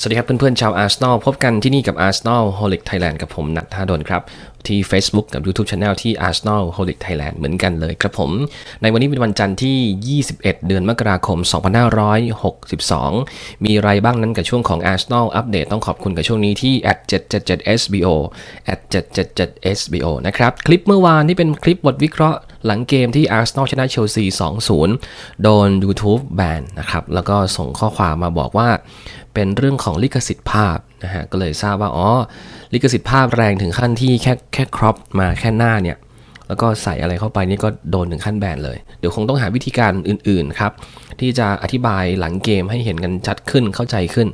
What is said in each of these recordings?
สวัสดีครับเพื่อนๆชาวอาร์เซนอลพบกันที่นี่กับ Arsenal Holic Thailand กับผมนัทธาดลครับที่ Facebook กับ YouTube Channel ที่ Arsenal Holic Thailand เหมือนกันเลยครับผม ในวันนี้เป็นวันจันทร์ที่ 21 เดือนมกราคม 2562 มีอะไรบ้างนั้นกับช่วงของ Arsenal อัปเดตต้องขอบคุณกับช่วงนี้ที่ @777sbo @777sbo นะครับ คลิปเมื่อวานนี่เป็นคลิปบทวิเคราะห์หลังเกมที่ Arsenal ชนะเชลซี 2-0 โดน YouTube แบนนะครับ แล้วก็ส่งข้อความมาบอกว่าเป็นเรื่องของลิขสิทธิ์ภาพ นะฮะก็เลยทราบว่าอ๋อลิขสิทธิ์ภาพแรงถึงขั้นที่แค่แค่ครอปมาแค่หน้าเนี่ยแล้วก็ใส่อะไรเข้าไปนี่ก็โดนถึงขั้นแบนเลย เดี๋ยวคงต้องหาวิธีการอื่นๆครับ ที่จะอธิบายหลังเกมให้เห็นกันชัดขึ้นเข้าใจขึ้น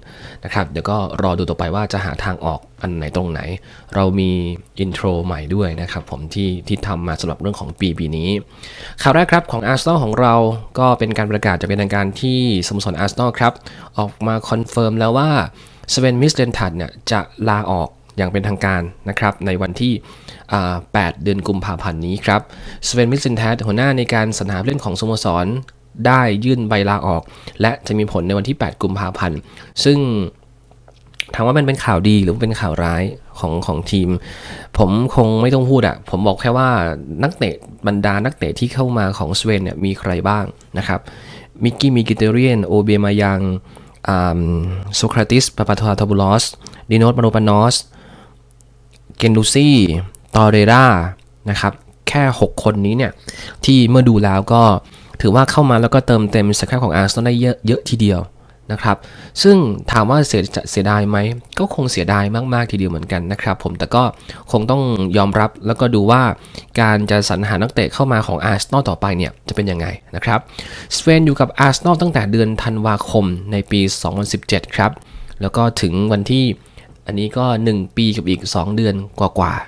นะครับเดี๋ยวก็รอดูต่อไปว่าจะหาทางออกอันไหนตรงไหน เรามีอินโทรใหม่ด้วยนะครับผมที่ที่ทำมาสำหรับเรื่องของปีปีนี้ ข่าวแรกครับของ Arsenal ของเราก็เป็นการประกาศจะเป็นทางการที่สโมสร Arsenal ครับออกมาคอนเฟิร์มแล้วว่า สเวนมิสเลนทัดเนี่ยจะลาออกอย่างเป็นทางการนะครับในวันที่ 8 เดือนกุมภาพันธ์นี้ครับสเวนมิสเลนทัดหัวหน้าในการสรรหาผู้เล่นของสโมสรได้ยื่นใบลาออก และจะมีผลในวันที่ 8 กุมภาพันธ์ ซึ่งถามว่ามันเป็นข่าวดีหรือเป็นข่าวร้ายของของทีม ผมคงไม่ต้องพูดอะผมบอกแค่ว่านักเตะบรรดานักเตะที่เข้ามาของสเวนเนี่ยมีใครบ้างนะครับมิกกี้มิกิเตเรียนโอเบมายัง โซคราติสปาปาทาทาบูลอสดิโนสมาโนปานอสเกนดูซี่ตอเรรานะครับ แค่ 6 คนนี้เนี่ย ที่เมื่อดูแล้วก็ถือว่าเข้ามาแล้วก็เติมเต็มศักยภาพของอาร์เซนอลได้เยอะเยอะทีเดียว นะครับ ซึ่งถามว่าเสียเสียดายไหม ก็คงเสียดายมากๆทีเดียวเหมือนกันนะครับผมแต่ก็คงต้องยอมรับแล้วก็ดูว่าการจะสรรหานักเตะเข้ามาของอาร์เซนอลต่อไปเนี่ย จะเป็นยังไงนะครับสเวนอยู่กับอาร์เซนอลตั้งแต่เดือนธันวาคมในปี 2017 ครับ แล้วก็ถึงวันที่อันนี้ก็ 1 ปีกับอีก 2 เดือนกว่าๆ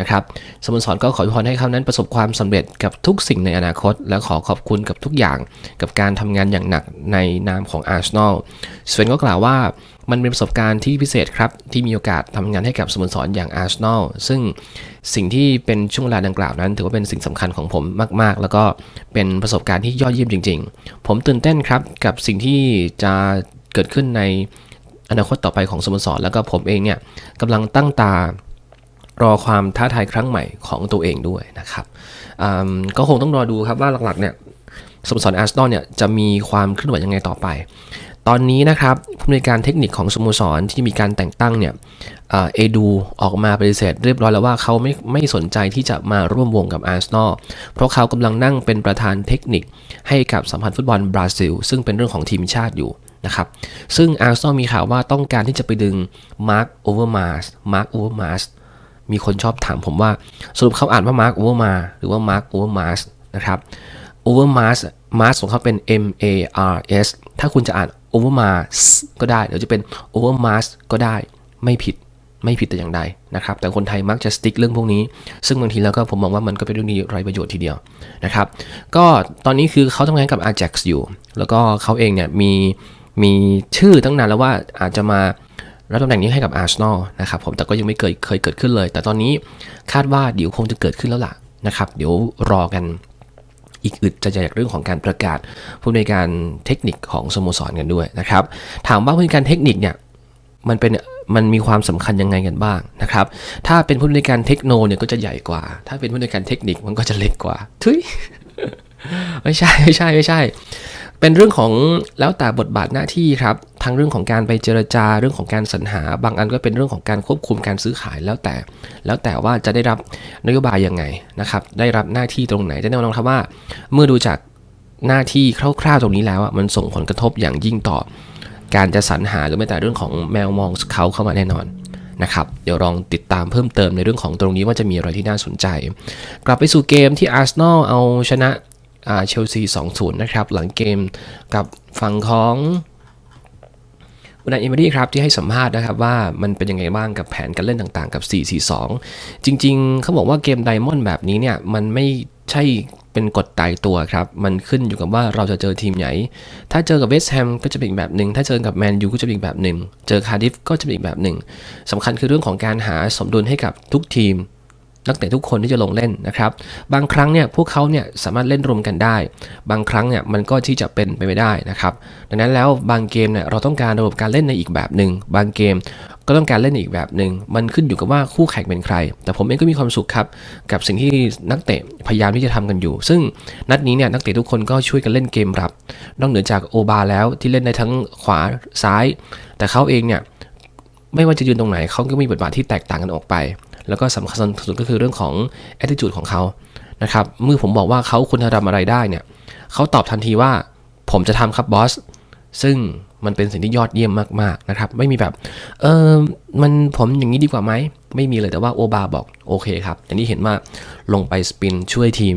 นะครับสโมสรก็ขอพรให้เขานั้นประสบความสำเร็จกับทุกสิ่งในอนาคต และขอขอบคุณกับทุกอย่างกับการทำงานอย่างหนักในนามของอาร์เซนอลสเวนก็กล่าวว่ามันเป็นประสบการณ์ที่พิเศษครับที่มีโอกาสทำงานให้กับสโมสรอย่างอาร์เซนอลซึ่งสิ่งที่เป็นช่วงเวลาดังกล่าวนั้น ถือว่าเป็นสิ่งสำคัญของผมมาก ๆ แล้วก็เป็นประสบการณ์ที่ยอดเยี่ยมจริง ๆ ผมตื่นเต้นครับกับสิ่งที่จะเกิดขึ้นในอนาคตต่อไปของสโมสรแล้วก็ผมเองเนี่ยกำลังตั้งตา รอความท้าทายครั้งใหม่ของตัวเองด้วยนะครับก็คงต้องรอดูครับว่าหลักๆเนี่ยสโมสรอาร์เซนอลเนี่ยจะมีความเคลื่อนไหวยังไงต่อไป ตอนนี้นะครับผู้ในการเทคนิคของสโมสรที่มีการแต่งตั้งเนี่ยเอดูออกมาปฏิเสธเรียบร้อยแล้วว่าเขาไม่ไม่สนใจที่จะมาร่วมวงกับอาร์เซนอลเพราะเขากำลังนั่งเป็นประธานเทคนิคให้กับสัมพันธ์ฟุตบอลบราซิล ซึ่งเป็นเรื่องของทีมชาติอยู่นะครับซึ่งอาร์เซนอลมีข่าวว่าต้องการที่จะไปดึงมาร์คโอเวอร์มาสมาร์คโอเวอร์มาส มีคนชอบถามผมว่า สรุปเขาอ่านว่ามาร์คโอเวอร์มาหรือว่ามาร์คโอเวอร์มาสนะครับโอเวอร์มาสมาสของเขาเป็น M A R S ถ้าคุณจะอ่านโอเวอร์มาสก็ได้เดี๋ยวจะเป็นโอเวอร์มาสก็ได้ไม่ผิดไม่ผิดแต่อย่างใดนะครับ แต่คนไทยมักจะสติ๊กเรื่องพวกนี้ ซึ่งบางทีแล้วก็ผมมองว่ามันก็เป็นเรื่องนี้ไร้ประโยชน์ทีเดียวนะครับ ก็ตอนนี้คือเขาทำงานกับ Ajax อยู่ แล้วก็เขาเองเนี่ยมีมีชื่อตั้งนานแล้วว่าอาจจะมา รับตำแหน่งนี้ให้กับอาร์เซนอลนะครับผมแต่ก็ยังไม่เคยเคยเกิดขึ้นเลย แต่ตอนนี้คาดว่าเดี๋ยวคงจะเกิดขึ้นแล้วล่ะนะครับเดี๋ยวรอกันอีกอึดจะจากเรื่องของการประกาศผู้ในการเทคนิคของสโมสรกันด้วยนะครับถามว่าผู้ในการเทคนิคเนี่ยมันเป็นมันมีความสำคัญยังไงกันบ้างนะครับ ถ้าเป็นผู้ในการเทคโนเนี่ยก็จะใหญ่กว่า ถ้าเป็นผู้ในการเทคนิคมันก็จะเล็กกว่าทุย ไม่ใช่ไม่ใช่ไม่ใช่ เป็นเรื่องของแล้วแต่บทบาทหน้าที่ครับ ทั้งเรื่องของการไปเจรจาเรื่องของการสรรหา บางอันก็เป็นเรื่องของการควบคุมการซื้อขายแล้วแต่ แล้วแต่ว่าจะได้รับนโยบายยังไงนะครับ ได้รับหน้าที่ตรงไหนจะแน่นอนครับว่า เมื่อดูจากหน้าที่คร่าวๆตรงนี้แล้วมันส่งผลกระทบอย่างยิ่งต่อ การจะสรรหาหรือแม้แต่เรื่องของแมวมองเขาเข้ามาแน่นอนนะครับเดี๋ยวลองติดตามเพิ่มเติมในเรื่องของตรงนี้ว่าจะมีอะไรที่น่าสนใจ กลับไปสู่เกมที่อาร์เซนอลเอาชนะ เชลซี2-0 นะครับ หลังเกมกับฝั่งของอุนายเอเมรี่ครับที่ให้สัมภาษณ์นะครับว่ามันเป็นยังไงบ้างกับแผนการเล่นต่างๆ กับ 4-4-2 จริงๆ เขาบอกว่าเกมไดมอนด์แบบนี้เนี่ย มันไม่ใช่เป็นกฎตายตัวครับ มันขึ้นอยู่กับว่าเราจะเจอทีมไหน ถ้าเจอกับเวสต์แฮมก็จะเป็นอีกแบบหนึ่ง ถ้าเจอกับแมนยูก็จะเป็นอีกแบบหนึ่ง เจอคาร์ดิฟก็จะเป็นอีกแบบหนึ่งสำคัญคือเรื่องของการหาสมดุลให้กับทุกทีม นักเตะทุกคนที่จะลงเล่นนะครับ บางครั้งเนี่ยพวกเขาเนี่ยสามารถเล่นรวมกันได้ บางครั้งเนี่ยมันก็ที่จะเป็นไปไม่ได้นะครับ ดังนั้นแล้วบางเกมเนี่ยเราต้องการระบบการเล่นในอีกแบบหนึ่งบางเกมก็ต้องการเล่นอีกแบบหนึ่งมันขึ้นอยู่กับว่าคู่แข่งเป็นใคร แต่ผมเองก็มีความสุขครับ กับสิ่งที่นักเตะพยายามที่จะทำกันอยู่ ซึ่งนัดนี้เนี่ยนักเตะทุกคนก็ช่วยกันเล่นเกมรับ นอกเหนือจากโอบาแล้วที่เล่นในทั้งขวาซ้าย แต่เขาเองเนี่ยไม่ว่าจะยืนตรงไหนเขาก็มีบทบาทที่แตกต่างกันออกไป แล้วก็สำคัญสุดก็คือเรื่องของ attitude ของเขานะครับเมื่อผมบอกว่าเขาควรจะทำอะไรได้เนี่ยเขาตอบทันทีว่า ผมจะทำครับบอสซึ่งมันเป็นสิ่งที่ยอดเยี่ยมมากๆนะครับไม่มีแบบเออมันผมอย่างนี้ดีกว่าไหมไม่มีเลยแต่ว่าโอบาบอกโอเคครับอย่างที่เห็นว่าลงไปสปินช่วยทีม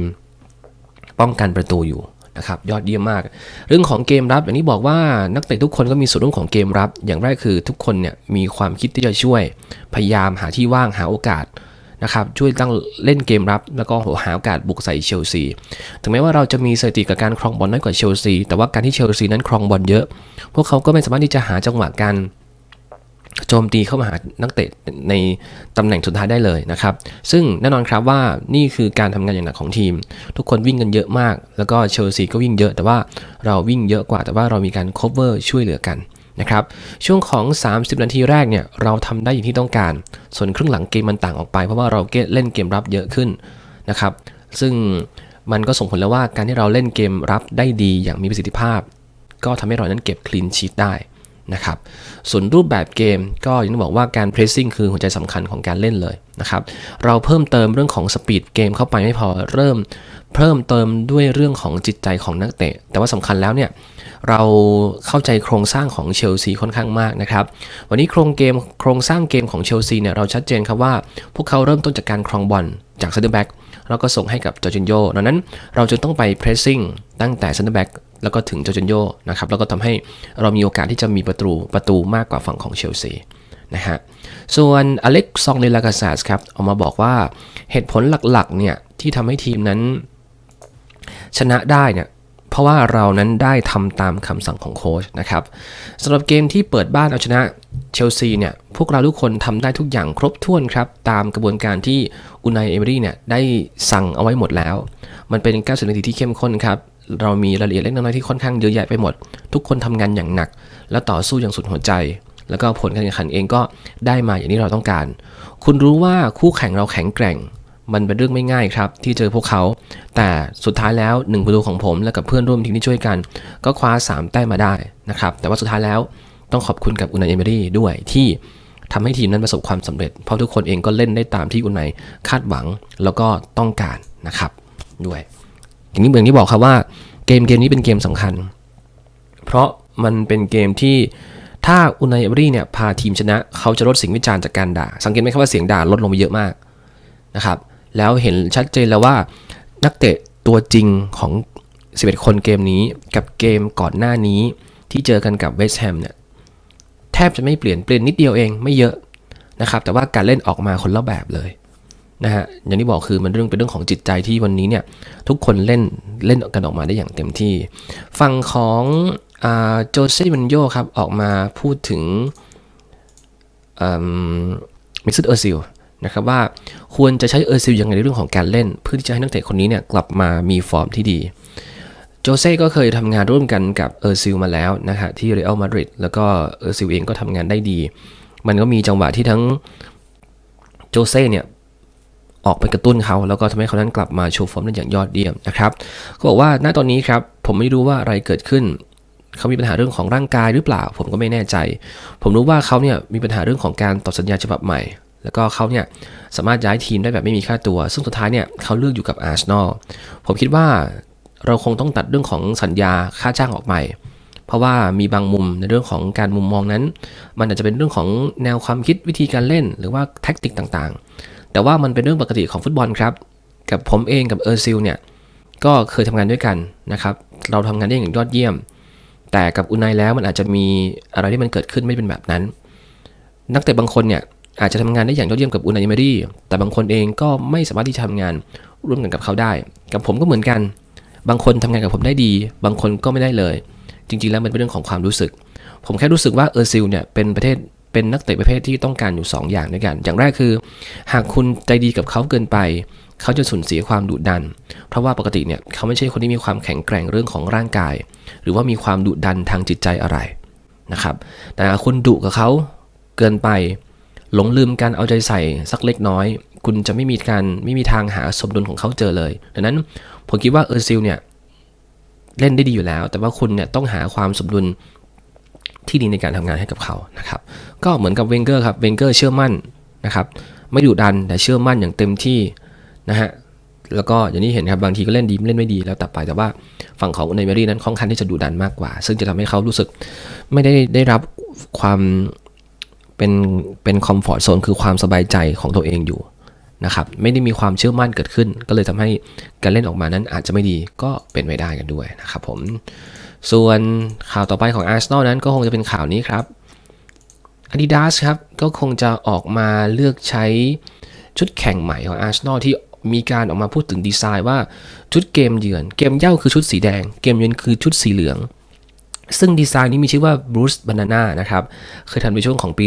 ป้องกันประตูอยู่ นะครับยอดเยี่ยมมาก เรื่องของเกมรับอย่างที่บอกว่านักเตะทุกคนก็มีส่วนร่วมของเกมรับ อย่างแรกคือทุกคนเนี่ยมีความคิดที่จะช่วย พยายามหาที่ว่างหาโอกาสนะครับช่วยตั้งเล่นเกมรับ แล้วก็หาโอกาสบุกใส่เชลซีถึงแม้ว่าเราจะมีสถิติกับการครองบอลน้อยกว่าเชลซีแต่ว่าการที่เชลซีนั้นครองบอลเยอะ พวกเขาก็ไม่สามารถที่จะหาจังหวะการ โจมตีเข้ามาหานักเตะในตำแหน่งสุดท้ายได้เลยนะครับ ซึ่งแน่นอนครับว่านี่คือการทำงานอย่างหนักของทีม ทุกคนวิ่งกันเยอะมาก แล้วก็เชลซีก็วิ่งเยอะ แต่ว่าเราวิ่งเยอะกว่าแต่ว่าเรามีการ cover ช่วยเหลือกันนะครับช่วงของ 30 นาทีแรกเนี่ยเราทำได้อย่างที่ต้องการ ส่วนครึ่งหลังเกมมันต่างออกไป เพราะว่าเราเล่นเกมรับเยอะขึ้นนะครับ ซึ่งมันก็ส่งผลแล้วว่าการที่เราเล่นเกมรับได้ดีอย่างมีประสิทธิภาพ ก็ทำให้เรานั้นเก็บคลีนชีตได้ นะครับ ส่วนรูปแบบเกมก็อย่างที่บอกว่าการเพรสซิ่งคือหัวใจสำคัญของการเล่นเลยนะครับ เราเพิ่มเติมเรื่องของสปีดเกมเข้าไปไม่พอเริ่มเพิ่มเติมด้วยเรื่องของจิตใจของนักเตะ แต่ว่าสำคัญแล้วเนี่ยเราเข้าใจโครงสร้างของเชลซีค่อนข้างมากนะครับ วันนี้โครงเกมโครงสร้างเกมของเชลซีเนี่ยเราชัดเจนครับว่าพวกเขาเริ่มต้นจากการครองบอลจากเซนเตอร์แบ็กแล้วก็ส่งให้กับจอร์จินโยดังนั้นเราจะต้องไปเพรสซิ่งตั้งแต่เซนเตอร์แบ็ก แล้วก็ถึงเจอร์จินโยนะครับแล้วก็ทำให้เรามีโอกาสที่จะมีประตูประตูมากกว่าฝั่งของเชลซีนะฮะส่วนอเล็กซองเลลากาซาสครับออกมาบอกว่าเหตุผลหลักๆเนี่ยที่ทำให้ทีมนั้นชนะได้เนี่ยเพราะว่าเรานั้นได้ทำตามคำสั่งของโค้ชนะครับสำหรับเกมที่เปิดบ้านเอาชนะเชลซีเนี่ยพวกเราทุกคนทำได้ทุกอย่างครบถ้วนครับ ตามกระบวนการที่อุนายเอเมรี่เนี่ยได้สั่งเอาไว้หมดแล้ว มันเป็นการสนทนาที่เข้มข้นครับ เรามีรายละเอียดเล็กน้อยที่ค่อนข้างเยอะแยะไปหมด ทุกคนทำงานอย่างหนัก และต่อสู้อย่างสุดหัวใจ แล้วก็ผลการแข่งขันเองก็ได้มาอย่างที่เราต้องการ คุณรู้ว่าคู่แข่งเราแข็งแกร่ง มันเป็นเรื่องไม่ง่ายครับ ที่เจอพวกเขา แต่สุดท้ายแล้ว1ประตูของผมและกับเพื่อนร่วมทีมที่ช่วยกัน ก็คว้า 3 แต้มมาได้นะครับแต่ว่าสุดท้ายแล้วต้องขอบคุณกับอุนายเอเมรี่ด้วยที่ทำให้ทีมนั้นประสบความสำเร็จ เพราะทุกคนเองก็เล่นได้ตามที่อุนายคาดหวังแล้วก็ต้องการนะครับด้วย อย่างนี้เหมือนที่บอกครับว่าเกมเกมนี้เป็นเกมสำคัญ เพราะมันเป็นเกมที่ถ้าอุนายเอรี่เนี่ยพาทีมชนะ เขาจะลดเสียงวิจารณ์จากการด่า สังเกตไหมครับว่าเสียงด่าลดลงไปเยอะมากนะครับ แล้วเห็นชัดเจนแล้วว่านักเตะตัวจริงของ 11 คนเกมนี้กับเกมก่อนหน้านี้ที่เจอกันกับเวสต์แฮมเนี่ยแทบจะไม่เปลี่ยนเปลี่ยนนิดเดียวเองไม่เยอะนะครับ แต่ว่าการเล่นออกมาคนละแบบเลย นะฮะอย่างที่บอกคือมันเรื่องเป็นเรื่องของจิตใจที่วันนี้เนี่ยทุกคนเล่นเล่นกันออกมาได้อย่างเต็มที่ ฝั่งของโจเซ่มันโยครับออกมาพูดถึงมิสซิเออร์ซิลนะครับว่าควรจะใช้เออร์ซิลยังไงในเรื่องของการเล่น เพื่อที่จะให้นักเตะคนนี้เนี่ยกลับมามีฟอร์มที่ดี โจเซ่ก็เคยทำงานร่วมกันกับเออร์ซิลมาแล้วนะฮะที่เรอัลมาดริดแล้วก็เออร์ซิลเองก็ทำงานได้ดี มันก็มีจังหวะที่ทั้งโจเซ่เนี่ย ออกไปกระตุ้นเขาแล้วก็ทำให้เขานั้นกลับมาโชว์ฟอร์มได้อย่างยอดเยี่ยมนะครับเขาบอกว่าณตอนนี้ครับผมไม่รู้ว่าอะไรเกิดขึ้นเขามีปัญหาเรื่องของร่างกายหรือเปล่า ผมก็ไม่แน่ใจ ผมรู้ว่าเขาเนี่ยมีปัญหาเรื่องของการต่อสัญญาฉบับใหม่ แล้วก็เขาเนี่ยสามารถย้ายทีมได้แบบไม่มีค่าตัว ซึ่งสุดท้ายเนี่ยเขาเลือกอยู่กับอาร์เซนอลผมคิดว่าเราคงต้องตัดเรื่องของสัญญาค่าจ้างออกไปเพราะว่ามีบางมุมในเรื่องของการมุมมองนั้น มันอาจจะเป็นเรื่องของแนวความคิดวิธีการเล่น หรือว่าแท็กติกต่าง แต่ว่ามันเป็นเรื่องปกติของฟุตบอลครับ กับผมเองกับเออร์ซิลเนี่ย ก็เคยทำงานด้วยกันนะครับ เราทำงานได้อย่างยอดเยี่ยม แต่กับอุนายแล้วมันอาจจะมีอะไรที่มันเกิดขึ้นไม่เป็นแบบนั้น นักเตะบางคนเนี่ยอาจจะทำงานได้อย่างยอดเยี่ยมกับอุนายเมรี่ แต่บางคนเองก็ไม่สามารถที่จะทำงานร่วมกันกับเขาได้ กับผมก็เหมือนกัน บางคนทำงานกับผมได้ดี บางคนก็ไม่ได้เลย จริงๆแล้วมันเป็นเรื่องของความรู้สึก ผมแค่รู้สึกว่าเออร์ซิลเนี่ยเป็นประเทศ เป็นนักเตะประเภทที่ต้องการอยู่ 2 อย่างด้วยกัน อย่างแรกคือ หากคุณใจดีกับเขาเกินไป เขาจะสูญเสียความดุดัน เพราะว่าปกติเนี่ยเขาไม่ใช่คนที่มีความแข็งแกร่งเรื่องของร่างกาย หรือว่ามีความดุดันทางจิตใจอะไรนะครับ แต่คุณดุกับเขาเกินไป หลงลืมการเอาใจใส่สักเล็กน้อย คุณจะไม่มีการไม่มีทางหาสมดุลของเขาเจอเลย ดังนั้นผมคิดว่าเออร์ซิลเนี่ยเล่นได้ดีอยู่แล้ว แต่ว่าคุณเนี่ยต้องหาความสมดุล ที่ดีในการทำงานให้กับเขานะครับ ก็เหมือนกับเวนเกอร์ครับเวนเกอร์เชื่อมั่นนะครับ ไม่ดุดันแต่เชื่อมั่นอย่างเต็มที่นะฮะแล้วก็อย่างที่เห็นครับบางทีก็เล่นดีเล่นไม่ดีแล้วแต่ไปแต่ว่าฝั่งของเนเมอรี่นั้นค่อนข้างที่จะดุดันมากกว่า ซึ่งจะทำให้เขารู้สึกไม่ได้ได้รับความเป็นเป็นคอมฟอร์ทโซนคือความสบายใจของตัวเองอยู่ นะครับไม่ได้มีความเชื่อมั่นเกิดขึ้น ก็เลยทำให้การเล่นออกมานั้นอาจจะไม่ดีก็เป็นไปได้กันด้วยนะครับผมส่วนข่าวต่อไปของ Arsenal นั้นก็คงจะเป็นข่าวนี้ครับ Adidas ครับก็คงจะออกมาเลือกใช้ชุดแข่งใหม่ของ Arsenal ที่มีการออกมาพูดถึงดีไซน์ว่าชุดเกมเยือน เกมเย่าคือชุดสีแดง เกมเยือนคือชุดสีเหลือง ซึ่งดีไซน์นี้มีชื่อว่า Bruce Banana นะครับ เคยทำในช่วงของปี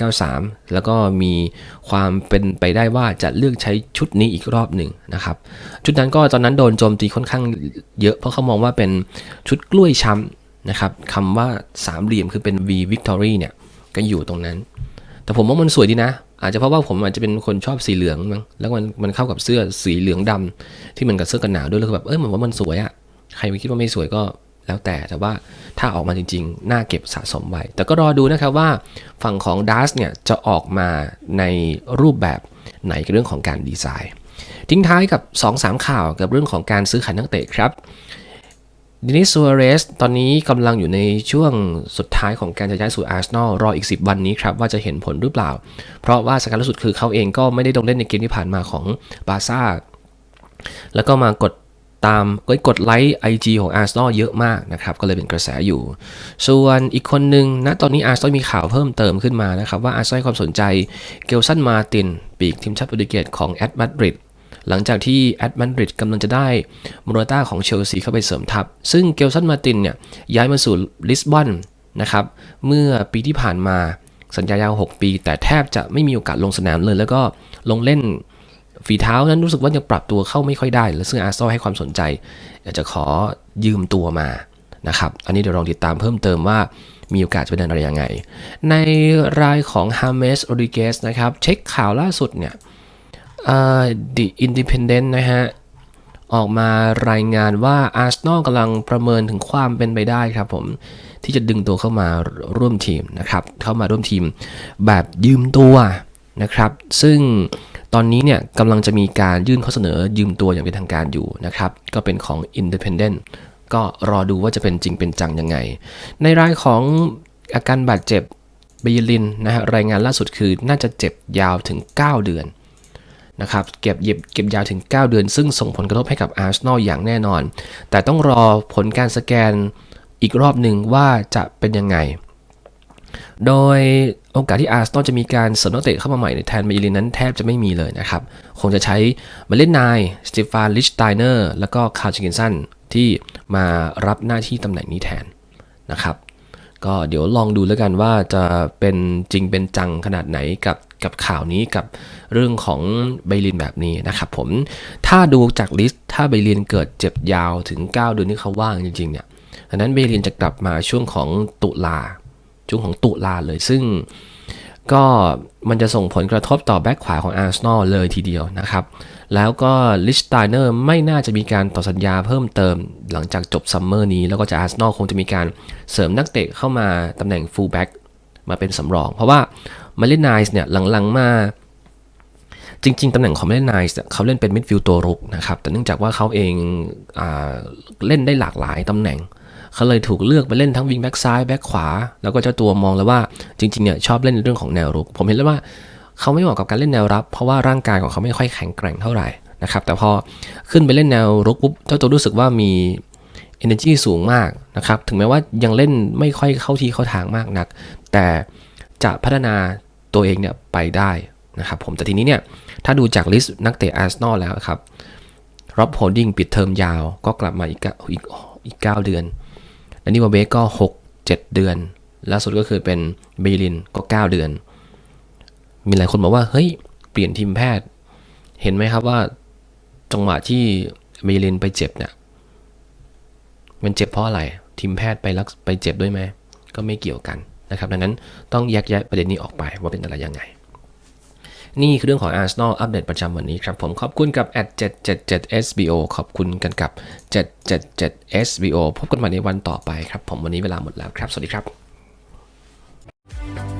1991-93 แล้วก็มีความเป็นไปได้ว่าจะเลือกใช้ชุดนี้อีกรอบหนึ่งนะครับ ชุดนั้นก็ตอนนั้นโดนโจมตีค่อนข้างเยอะ เพราะเขามองว่าเป็นชุดกล้วยช้ำนะครับคำว่าสามเหลี่ยมคือเป็น V Victory เนี่ย ก็อยู่ตรงนั้น แต่ผมว่ามันสวยดีนะ อาจจะเพราะว่าผมอาจจะเป็นคนชอบสีเหลืองมั้ง แล้วมันมันเข้ากับเสื้อสีเหลืองดำที่มันกับเสื้อกันหนาวด้วยแล้วแบบ เออเหมือนว่ามันสวยอะใครไม่คิดว่าไม่สวยก็ แล้วแต่แต่ว่าถ้าออกมาจริงๆ น่าเก็บสะสมไว้ แต่ก็รอดูนะครับว่าฝั่งของ d a s เนี่ยจะออกมาในรูปแบบไหนกับเรื่องของการดีไซน์ ทิ้งท้ายกับ 2-3 ข่าวกับเรื่องของการซื้อขายนักเตะครับดินิสซัวเรสตอนนี้กำลังอยู่ในช่วงสุดท้ายของการจะย้ายสู่อาร์เซนอลรออีก 10 วันนี้ครับว่าจะเห็นผลหรือเปล่า เพราะว่าสการล่าสุดคือเขาเองก็ไม่ได้ลงเล่นในเกมที่ผ่านมาของบาซ่าแล้วก็มากด ตามก็กดไลค์ IG ของอาร์เซนอลเยอะมากนะครับ ก็เลยเป็นกระแสอยู่ ส่วนอีกคนหนึ่งณตอนนี้อาร์เซนอลมีข่าวเพิ่มเติมขึ้นมานะครับ ว่าอาร์เซนอลให้ความสนใจเกลสันมาติน ปีกทีมชาติโปรตุเกสของแอตมาดริดหลังจากที่แอตมาดริดกำลังจะได้มูรต้าของเชลซีเข้าไปเสริมทัพ ซึ่งเกลสันมาตินเนี่ยย้ายมาสู่ลิสบอนนะครับเมื่อปีที่ผ่านมาสัญญายาว 6 ปี แต่แทบจะไม่มีโอกาสลงสนามเลย แล้วก็ลงเล่น ฝีเท้านั้นรู้สึกว่ายังปรับตัวเข้าไม่ค่อยได้ และซึ่งอาร์เซนอลให้ความสนใจ อยากจะขอยืมตัวมานะครับ อันนี้เดี๋ยวลองติดตามเพิ่มเติมว่ามีโอกาสจะเป็นอะไรยังไง ในรายของฮาเมสโอริเกสนะครับ เช็คข่าวล่าสุดเนี่ย The Independent นะฮะ ออกมารายงานว่าอาร์เซนอลกำลังประเมินถึงความเป็นไปได้ครับผม ที่จะดึงตัวเข้ามาร่วมทีมนะครับ เข้ามาร่วมทีมแบบยืมตัวนะครับ ซึ่ง ตอนนี้เนี่ยกำลังจะมีการยื่นข้อเสนอยืมตัวอย่างเป็นทางการอยู่นะครับ ก็เป็นของ Independent ก็รอดูว่าจะเป็นจริงเป็นจังยังไง ในรายของอาการบาดเจ็บเบยลินนะฮะรายงานล่าสุดคือน่าจะเจ็บยาวถึง 9 เดือนนะครับเก็บเย็บเก็บยาวถึง 9 เดือน ซึ่งส่งผลกระทบให้กับอาร์เซนอลอย่างแน่นอน แต่ต้องรอผลการสแกนอีกรอบหนึ่งว่าจะเป็นยังไง โดยโอกาสที่อาร์เซนอลจะมีการเสริมนักเตะเข้ามาใหม่ในแทนเบลินนั้นแทบจะไม่มีเลยนะครับ คงจะใช้มาเล่นนายสตีฟานลิชไตเนอร์แล้วก็คาร์ชิกินสันที่มารับหน้าที่ตำแหน่งนี้แทนนะครับ ก็เดี๋ยวลองดูแล้วกันว่าจะเป็นจริงเป็นจังขนาดไหนกับกับข่าวนี้กับเรื่องของไบลินแบบนี้นะครับผมถ้าดูจากลิสต์ถ้าไบลินเกิดเจ็บยาวถึง 9 เดือนที่เขาว่างจริงๆเนี่ยดังนั้นไบลินจะกลับมาช่วงของตุลา ช่วงของตุลาเลย ซึ่งก็มันจะส่งผลกระทบต่อแบ็คขวาของอาร์เซนอลเลยทีเดียวนะครับ แล้วก็ลิชตายเนอร์ไม่น่าจะมีการต่อสัญญาเพิ่มเติมหลังจากจบซัมเมอร์นี้ แล้วก็จะอาร์เซนอลคงจะมีการเสริมนักเตะเข้ามาตำแหน่งฟูลแบ็กมาเป็นสำรอง เพราะว่ามาเลนไนส์เนี่ยหลังๆมาจริงๆ ตำแหน่งของมาเลนไนส์เขาเล่นเป็นมิดฟิลด์ตัวรุกนะครับ แต่เนื่องจากว่าเขาเองอเล่นได้หลากหลายตำแหน่ง เขาเลยถูกเลือกไปเล่นทั้งวิงแบ็กซ้ายแบ็กขวา แล้วก็เจ้าตัวมองแล้วว่าจริงๆเนี่ยชอบเล่นในเรื่องของแนวรุก ผมเห็นแล้วว่าเขาไม่เหมาะกับการเล่นแนวรับ เพราะว่าร่างกายของเขาไม่ค่อยแข็งแกร่งเท่าไหร่นะครับแต่พอขึ้นไปเล่นแนวรุกปุ๊บเจ้าตัวรู้สึกว่ามี energy สูงมากนะครับถึงแม้ว่ายังเล่นไม่ค่อยเข้าที่เข้าทางมากนัก แต่จะพัฒนาตัวเองเนี่ยไปได้นะครับผมแต่ทีนี้เนี่ยถ้าดูจากลิสต์นักเตะอาร์เซนอลแล้วครับร็อบโฮดดิ้งปิดเทอมยาวก็กลับมาอีกอีกอีก9เดือน แลนนี่วาเบก็ 6 7 เดือน ล่าสุดก็คือเป็นเบลินก็ 9 เดือน มีหลายคนบอกว่าเฮ้ยเปลี่ยนทีมแพทย์ เห็นไหมครับว่าจังหวะที่เบลินไปเจ็บเนี่ยมันเจ็บเพราะอะไร ทีมแพทย์ไปรักไปเจ็บด้วยไหมก็ไม่เกี่ยวกันนะครับดังนั้นต้องแยกแยะประเด็นนี้ออกไปว่าเป็นอะไรยังไง นี่คือเรื่องของ Arsenal อัปเดตประจำวันนี้ครับ ผมขอบคุณกับ @777 sbo ขอบคุณกันกับ 777 sbo พบกันใหม่ในวันต่อไปครับ ผมวันนี้เวลาหมดแล้วครับ สวัสดีครับ